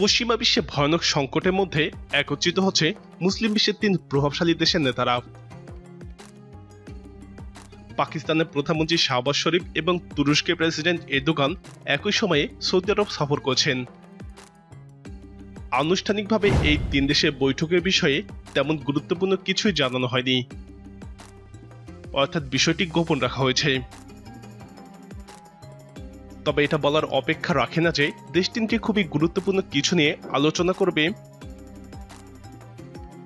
পশ্চিমা বিশ্বে ভয়ানক সংকটের মধ্যে একত্রিত হচ্ছে মুসলিম বিশ্বের তিন প্রভাবশালী দেশের নেতারা। পাকিস্তানের প্রধানমন্ত্রী শাহবাজ শরীফ এবং তুরস্কের প্রেসিডেন্ট এরদোগান একই সময়ে সৌদি আরব সফর করছেন। আনুষ্ঠানিকভাবে এই তিন দেশের বৈঠকের বিষয়ে তেমন গুরুত্বপূর্ণ কিছুই জানানো হয়নি। অর্থাৎ বিষয়টি গোপন রাখা হয়েছে। তবে এটা বলার অপেক্ষা রাখে না যে দেশ তিনটি খুবই গুরুত্বপূর্ণ কিছু নিয়ে আলোচনা করবে।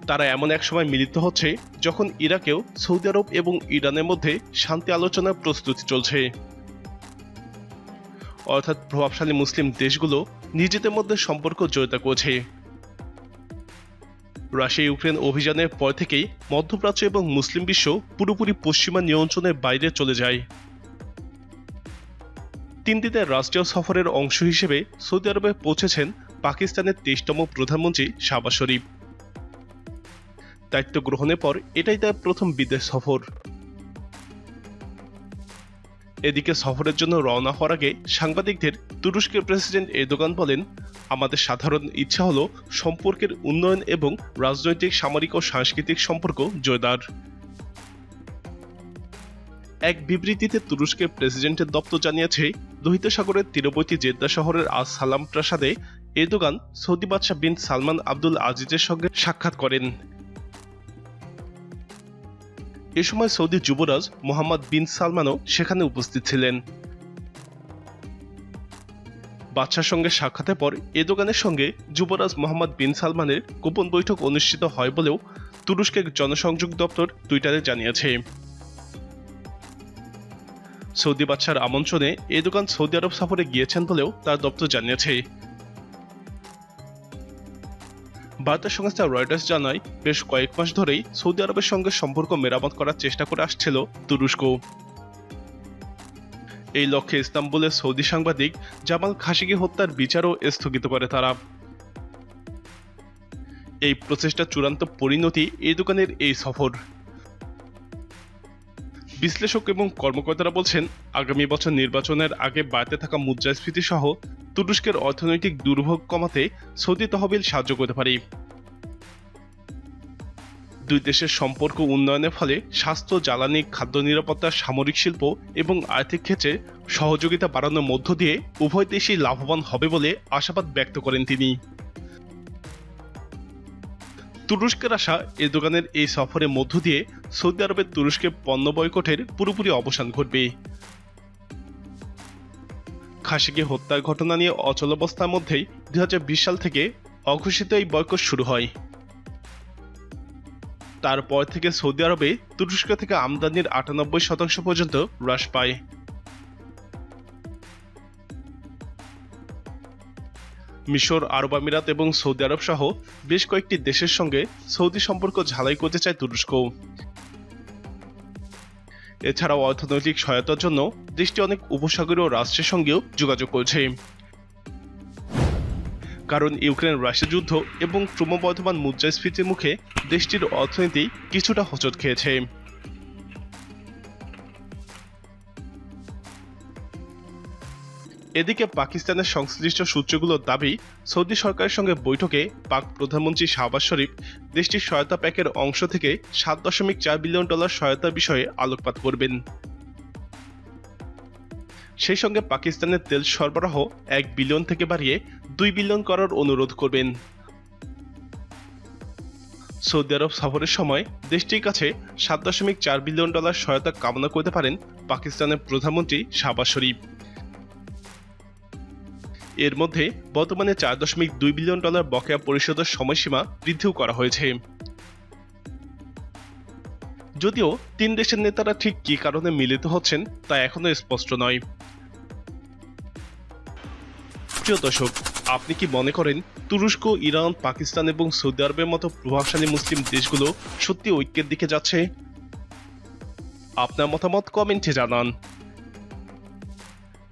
তারা এমন এক সময় মিলিত হচ্ছে যখন ইরাকেও সৌদি আরব এবং ইরানের মধ্যে শান্তি আলোচনার প্রস্তুতি চলছে। অর্থাৎ প্রভাবশালী মুসলিম দেশগুলো নিজেদের মধ্যে সম্পর্ক জড়িত করছে। রাশিয়া ইউক্রেন অভিযানের পর থেকেই মধ্যপ্রাচ্য এবং মুসলিম বিশ্ব পুরোপুরি পশ্চিমা নিয়ন্ত্রণের বাইরে চলে যায়। তিন দিনের রাষ্ট্রীয় সফরের অংশ হিসেবে সৌদি আরবে পৌঁছেছেন পাকিস্তানের তেইশতম প্রধানমন্ত্রী শাহবাজ শরীফ। দায়িত্ব গ্রহণের পর এটাই তার প্রথম বিদেশ সফর। এদিকে সফরের জন্য রওনা হওয়ার আগে সাংবাদিকদের তুরস্কের প্রেসিডেন্ট এরদোগান বলেন, আমাদের সাধারণ ইচ্ছা হল সম্পর্কের উন্নয়ন এবং রাজনৈতিক, সামরিক ও সাংস্কৃতিক সম্পর্ক জোরদার। এক বিবৃতিতে তুরস্কের প্রেসিডেন্টের দপ্তর জানিয়েছে লোহিত সাগরের তীরবর্তী জেদ্দা শহরের আজ সালাম প্রাসাদে এরদোগান সৌদি বাদশাহ বিন সালমান আব্দুল আজিজের সঙ্গে সাক্ষাৎ করেন। এ সময় সৌদি যুবরাজ মোহাম্মদ বিন সালমানও সেখানে উপস্থিত ছিলেন। বাদশার সঙ্গে সাক্ষাতের পর এদোগানের সঙ্গে যুবরাজ মোহাম্মদ বিন সালমানের গোপন বৈঠক অনুষ্ঠিত হয় বলেও তুরস্কের জনসংযোগ দপ্তর টুইটারে জানিয়েছে। সৌদি বাদশার আমন্ত্রণে এই দোকান সৌদি আরব সফরে গিয়েছেন বলেও তার দপ্তর জানিয়েছে। বার্তা সংস্থা রয়টার্স জানায়, বেশ কয়েক মাস ধরেই সৌদি আরবের সঙ্গে সম্পর্ক মেরামত করার চেষ্টা করে আসছিল তুরস্ক। এই লক্ষ্যে ইস্তাম্বুলের সৌদি সাংবাদিক জামাল খাশিগি হত্যার বিচারও স্থগিত করে তারা। এই প্রচেষ্টার চূড়ান্ত পরিণতি এই দোকানের এই সফর। বিশ্লেষক এবং কর্মকর্তারা বলছেন, আগামী বছর নির্বাচনের আগে বাড়তে থাকা মুদ্রাস্ফীতি সহ তুরস্কের অর্থনৈতিক দুর্ভোগ কমাতে সৌদি তহবিল সাহায্য করতে পারে। দুই দেশের সম্পর্ক উন্নয়নের ফলে স্বাস্থ্য, জ্বালানি, খাদ্য নিরাপত্তা, সামরিক শিল্প এবং আর্থিক ক্ষেত্রে সহযোগিতা বাড়ানোর মধ্য দিয়ে উভয় দেশই লাভবান হবে বলে আশাবাদ ব্যক্ত করেন তিনি। তুরস্কের আসা এ দোকানের এই সফরের মধ্য দিয়ে সৌদি আরবের তুরস্কে পণ্য বয়কটের পুরোপুরি অবসান ঘটবে। খাসিকে হত্যার ঘটনা নিয়ে অচলাবস্থার মধ্যেই দু হাজার বিশ সাল থেকে অঘোষিত এই বয়কট শুরু হয়। তারপর থেকে সৌদি আরবে তুরস্ক থেকে আমদানির আটানব্বই শতাংশ পর্যন্ত হ্রাস পায়। মিশর, আরব আমিরাত এবং সৌদি আরব সহ বেশ কয়েকটি দেশের সঙ্গে সৌদি সম্পর্ক ঝালাই করতে চায় তুরস্ক। এছাড়াও অর্থনৈতিক সহায়তার জন্য দেশটি অনেক উপসাগরীয় রাষ্ট্রের সঙ্গেও যোগাযোগ করছে। কারণ ইউক্রেন রাশিয়া যুদ্ধ এবং ক্রমবর্ধমান মুদ্রাস্ফীতির মুখে দেশটির অর্থনীতি কিছুটা হোঁচট খেয়েছে। এদিকে পাকিস্তানের সংশ্লিষ্ট সূত্রগুলোর দাবি, সৌদি সরকারের সঙ্গে বৈঠকে পাক প্রধানমন্ত্রী শাহবাজ শরীফ দেশটির সহায়তা প্যাকের অংশ থেকে সাত দশমিক চার বিলিয়ন ডলার সহায়তা বিষয়ে আলোকপাত করবেন। সেই সঙ্গে পাকিস্তানের তেল সরবরাহ এক বিলিয়ন থেকে বাড়িয়ে দুই বিলিয়ন করার অনুরোধ করবেন। সৌদি আরব সফরের সময় দেশটির কাছে সাত দশমিক চার বিলিয়ন ডলার সহায়তা কামনা করতে পারেন পাকিস্তানের প্রধানমন্ত্রী শাহবাজ শরীফ। এর মধ্যে বর্তমানে চার দশমিক দুই বিলিয়ন ডলার বকেয়া পরিশোধের সময়সীমা বৃদ্ধিও করা হয়েছে। যদিও তিন দেশের নেতারা ঠিক কী কারণে মিলিত হচ্ছেন তা এখনও স্পষ্ট নয়। প্রিয় দর্শক, আপনি কি মনে করেন তুরস্ক, ইরান, পাকিস্তান এবং সৌদি আরবের মতো প্রভাবশালী মুসলিম দেশগুলো সত্যি ঐক্যের দিকে যাচ্ছে? আপনার মতামত কমেন্টে জানান।